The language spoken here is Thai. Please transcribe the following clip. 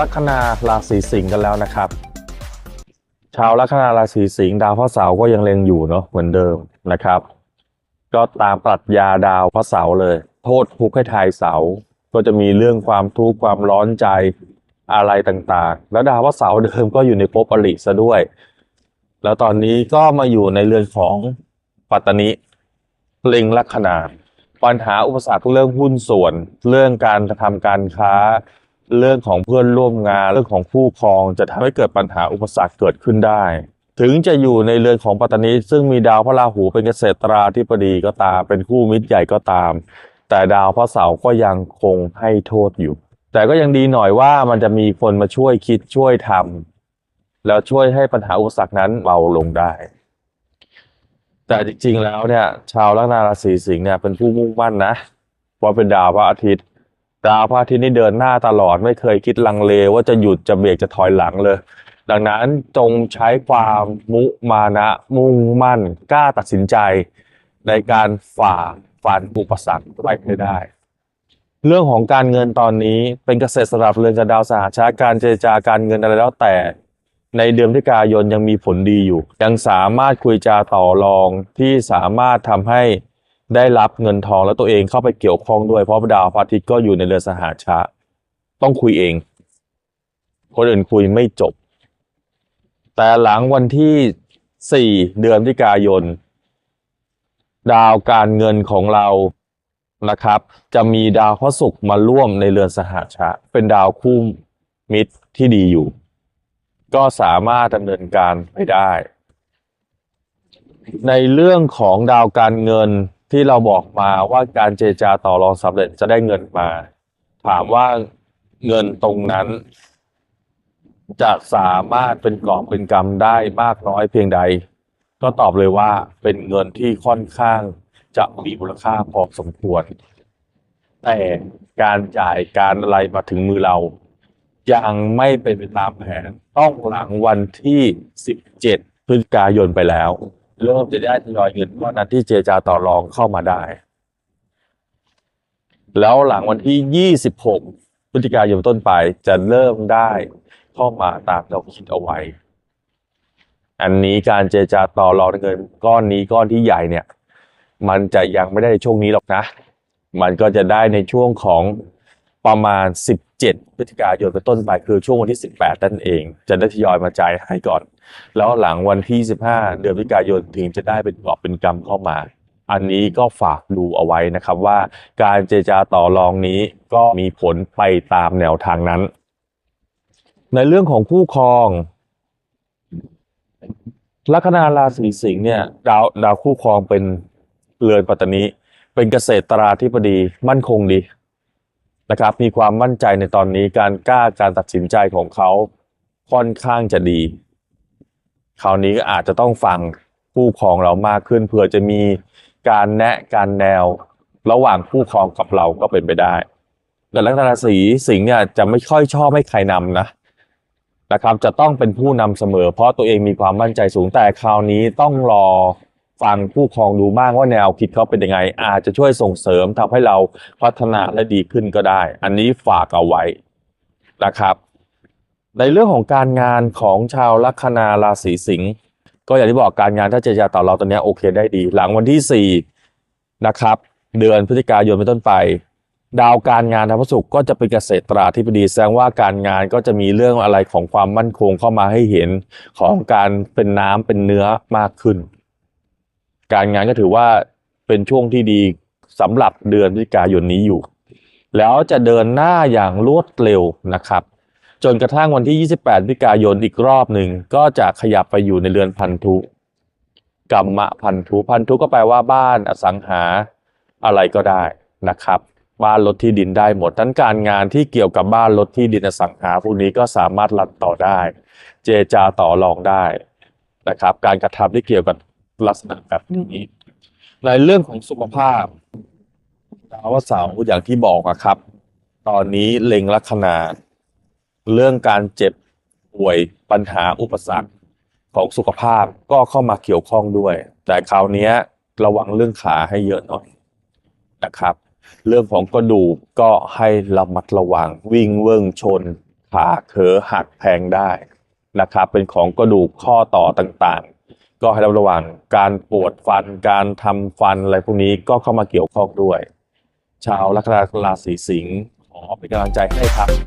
ลัคนาราศีสิงห์กันแล้วนะครับ ชาวลัคนาราศีสิงห์ดาวพระเสาร์ก็ยังเล็งอยู่เนาะเหมือนเดิมนะครับ ก็ตามปรัชญาดาวพระเสาร์เลย โทษทุกข์ให้ทายเสาร์ก็จะมีเรื่องความทุกข์ความร้อนใจอะไรต่างๆ แล้วดาวพระเสาร์เดิมก็อยู่ในภพอริซะด้วย แล้วตอนนี้ก็มาอยู่ในเรือนของปัตตนิเล็งลัคนาปัญหาอุปสรรคเรื่องหุ้นส่วน เรื่องการทำการค้า เรื่องของเพื่อนร่วมงานเรื่องของคู่ครองจะทำให้เกิดปัญหาอุปสรรคเกิดขึ้นได้ ถึงจะอยู่ในเรือนของปัตตานีซึ่งมีดาวพระราหูเป็นเกษตราธิบดีก็ตาม เป็นคู่มิตรใหญ่ก็ตาม แต่ดาวพระเสาร์ก็ยังคงให้โทษอยู่ แต่ก็ยังดีหน่อยว่ามันจะมีคนมาช่วยคิดช่วยทำแล้วช่วยให้ปัญหาอุปสรรคนั้นเบาลงได้ แต่จริงๆแล้วเนี่ย ชาวลัคนาราศีสิงห์เนี่ยเป็นผู้มุ่งมั่นนะเพราเป็นดาวพระอาทิตย์ ดาวพระอาทิตย์นี่เดินหน้าตลอดไม่เคยคิดลังเลว่าจะหยุดจะเบรกจะถอยหลังเลย ดังนั้นจงใช้ความมุมานะมุ่งมั่นกล้าตัดสินใจในการฝ่าฟันอุปสรรคไปให้ได้ เรื่องของการเงินตอนนี้เป็นเกษตรสลับเรือนกับดาวสหชาติการเจรจาการเงินอะไรแล้วแต่ ในเดือนพฤศจิกายนยังมีผลดีอยู่ ยังสามารถคุยจาต่อรองที่สามารถทำให้ ได้รับเงินทองแล้วตัวเองเข้าไปเกี่ยวข้องด้วยเพราะดาวพระอาทิตย์ก็อยู่ในเรือนสหาติต้องคุยเอง คนอื่นคุยไม่จบ แต่หลังวันที่4เดือนพฤศจิกายน ดาวการเงินของเรานะครับ จะมีดาวพระศุกร์มาร่วมในเรือนสหาติเป็นดาวคู่มิตรที่ดีอยู่ ก็สามารถดำเนินการไปได้ ในเรื่องของดาวการเงิน ที่เราบอกมาว่าการเจรจาต่อรองสำเร็จจะได้เงินมา ถามว่าเงินตรงนั้น จะสามารถเป็นกอบเป็นกำได้มากน้อยเพียงใด ก็ตอบเลยว่าเป็นเงินที่ค่อนข้างจะมีมูลค่าพอสมควร แต่การจ่ายการอะไรมาถึงมือเรา ยังไม่เป็นไปตามแผน ต้องหลังวันที่ 17 พฤศจิกายนไปแล้ว เริ่มจะได้ทยอยเงินก้อนนั้นที่เจรจาต่อรองเข้ามาได้ แล้วหลังวันที่ 26 พฤศจิกายนต้นไปจะเริ่มได้เข้ามาตามเราคิดเอาไว้ อันนี้การเจรจาต่อรองเงินก้อนนี้ก้อนที่ใหญ่เนี่ย มันจะยังไม่ได้ในช่วงนี้หรอกนะ มันก็จะได้ในช่วงของประมาณ 7พฤศจิกายนเป็นต้นไปคือช่วงวันที่ 18นั่นเอง จะได้ทยอยมาจ่ายให้ก่อน แล้วหลังวันที่ 15 เดือนพฤศจิกายนถึงจะได้เป็นกอบเป็นกำเข้ามา อันนี้ก็ฝากดูเอาไว้นะครับว่า การเจรจาต่อรองนี้ก็มีผลไปตามแนวทางนั้น ในเรื่องของคู่ครองลัคนาราศีสิงห์เนี่ยดาวดาวคู่ครองเป็นเรือนปัตตานีเป็นเกษตราธิบดีมั่นคงดี นะครับ มีความมั่นใจในตอนนี้การกล้าการตัดสินใจของเขาค่อนข้างจะดี คราวนี้ก็อาจจะต้องฟังคู่ครองเรามากขึ้นเผื่อจะมีการแนะการแนวระหว่างคู่ครองกับเราก็เป็นไปได้ แต่ลัคนาราศีสิงห์เนี่ยจะไม่ค่อยชอบให้ใครนำนะนะครับ จะต้องเป็นผู้นำเสมอ เพราะตัวเองมีความมั่นใจสูงแต่คราวนี้ต้องรอ ฟังผู้ครองดูมากว่าแนวคิดเขาเป็นยังไง อาจจะช่วยส่งเสริมทำให้เราพัฒนาและดีขึ้นก็ได้ อันนี้ฝากเอาไว้นะครับ ในเรื่องของการงานของชาวลัคนาราศีสิงห์ก็อย่างที่บอกการงานถ้าเจรจาต่อเราตอนนี้โอเคได้ดี หลังวันที่ 4 นะครับ เดือนพฤศจิกายนเป็นต้นไป ดาวการงานทางพระศุกร์ก็จะเป็นเกษตราธิบดีแสดงว่าการงานก็จะมีเรื่องอะไรของความมั่นคงเข้ามาให้เห็นของการเป็นน้ำเป็นเนื้อมากขึ้น การงานก็ถือว่าเป็นช่วงที่ดีสำหรับเดือนพฤศจิกายนนี้อยู่ แล้วจะเดินหน้าอย่างรวดเร็วนะครับ จนกระทั่งวันที่ 28พฤศจิกายนอีกรอบหนึ่งก็จะขยับไปอยู่ในเรือนพันธุกรรมะพันธุพันธุก็แปลว่าบ้านอสังหาอะไรก็ได้นะครับ บ้านรถที่ดินได้หมดทั้งการงานที่เกี่ยวกับบ้านรถที่ดินอสังหาพวกนี้ก็สามารถรันต่อได้ เจจาต่อรองได้นะครับ การกระทำที่เกี่ยวกับ ลักษณะแบบนี้ ในเรื่องของสุขภาพดาวเสาร์อย่างที่บอกอะครับ ตอนนี้เล็งลัคนาเรื่องการเจ็บป่วยปัญหาอุปสรรคของสุขภาพก็เข้ามาเกี่ยวข้องด้วย แต่คราวนี้ระวังเรื่องขาให้เยอะหน่อยนะครับ เรื่องของกระดูกก็ให้ระมัดระวังวิ่งเวิ่งชนขาเขอหักแทงได้นะครับ เป็นของกระดูกข้อต่อต่าง ก็ให้ระมัดระวังการปวดฟัน การทำฟันอะไรพวกนี้ก็เข้ามาเกี่ยวข้องด้วย ชาวลัคนาราศีสิงห์ขอเป็นกำลังใจให้ครับ